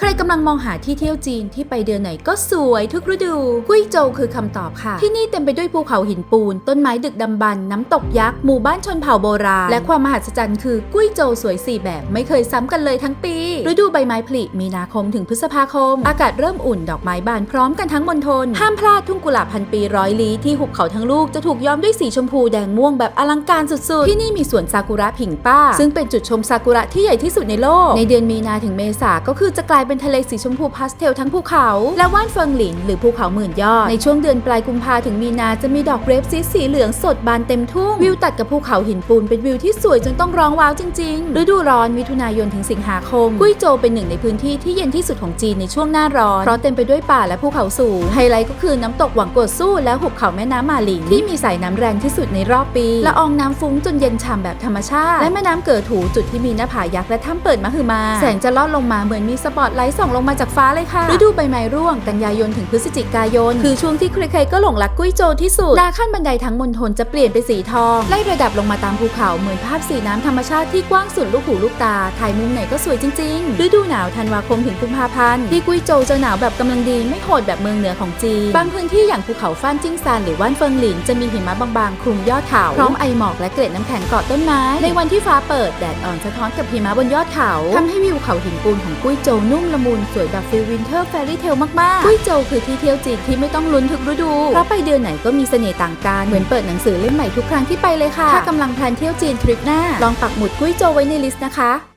ใครกำลังมองหาที่เที่ยวจีนที่ไปเดือนไหนก็สวยทุกฤดู กุ้ยโจวคือคำตอบค่ะ ที่นี่เต็มไปด้วยภูเขาหินปูน ต้นไม้ดึกดำบรรน้ำตกยักษ์หมู่บ้านชนเผ่าโบราณ และความมหัศจรรย์คือกุ้ยโจวสวยสี่แบบไม่เคยซ้ำกันเลยทั้งปี ฤดูใบไม้ผลิมีนาคมถึงพฤษภาคม อากาศเริ่มอุ่นดอกไม้บานพร้อมกันทั้งมณฑลห้ามพลาดทุ่งกุหลาบพันปีร้อยลี้ที่หุบเขาทั้งลูกจะถูกย้อมด้วยสีชมพูแดงม่วงแบบอลังการสุดๆที่นี่มีสวนซากุระผิงป้า ซึ่งเป็นจุดชมซากุระที่ใหญ่ที่สุดในโลกในเดือนมีนาถึงเมษาก็คือจะกลายเป็นทะเลสีชมพูพาสเทลทั้งภูเขา และว่านเฟิงหลินหรือภูเขาหมื่นยอด ในช่วงเดือนปลายกุมภาถึงมีนาจะมีดอกเรปซีสีเหลืองสดบานเต็มทุ่ง วิวตัดกับภูเขาหินปูนเป็นวิวที่สวยจนต้องร้องว้าวจริงๆฤดูร้อนมิถุนายนถึงสิงหาคม กุ้ยโจเป็นหนึ่งในพื้นที่ที่เย็นที่สุดของจีนในช่วงหน้าร้อนเพราะเต็มไปด้วยป่าและภูเขาสูงไฮไลท์ก็คือน้ำตกหวังกวดสู้และหุบเขาแม่น้ำมาหลิงที่มีสายน้ำแรงที่สุดในรอบปีละอองน้ำฟุ้งจนเย็นฉ่ำแบบธรรมชาติ และแม่น้ำเกิดถูจุดที่มีหน้าผายักษ์และถ้ำเปิดมหึมา แสงจะลอดลงมาเหมือนมีสปอตไลท์ส่องลงมาจากฟ้าเลยค่ะ ฤดูใบไม้ร่วง กันยายนถึงพฤศจิกายน คือช่วงที่ใครๆก็หลงรักกุ้ยโจวที่สุดนาขั้นบันไดทั้งมณฑลจะเปลี่ยนเป็นสีทอง ไล่ระดับลงมาตามภูเขาเหมือนภาพสีน้ำธรรมชาติที่กว้างสุดลูกหูลูกตา ถ่ายมุมไหนก็สวยจริงๆ ฤดูหนาวธันวาคมถึงกุมภาพันธ์ ที่กุ้ยโจวจะหนาวแบบกำลังดีไม่โหดแบบเมืองเหนือของจีน บางพื้นที่อย่างภูเขาฟ้านจิ้งซานหรือว่านเฟิงหลินจะมีหิมะบางๆคลุมยอดเขา พร้อมไอหมอกและเกล็ดน้ำแข็งเกาะต้นไม้ ในวันที่ฟ้าเปิดแดดอ่อนสะท้อนกับหิมะบนยอดเขาทำให้วิวเขาหินปูนของกุ้ยโจวนุ่มละมุนสวยแบบฟิลวินเทอร์แฟรี่เทลมากๆกุ้ยโจวคือที่เที่ยวจีนที่ไม่ต้องลุ้นทุกฤดูเพราะไปเดือนไหนก็มีเสน่ห์ต่างกัน เหมือนเปิดหนังสือเล่มใหม่ทุกครั้งที่ไปเลยค่ะ ถ้ากำลังแพลนเที่ยวจีนทริปหน้า ลองปักหมุดกุ้ยโจวไว้ในลิสต์นะคะ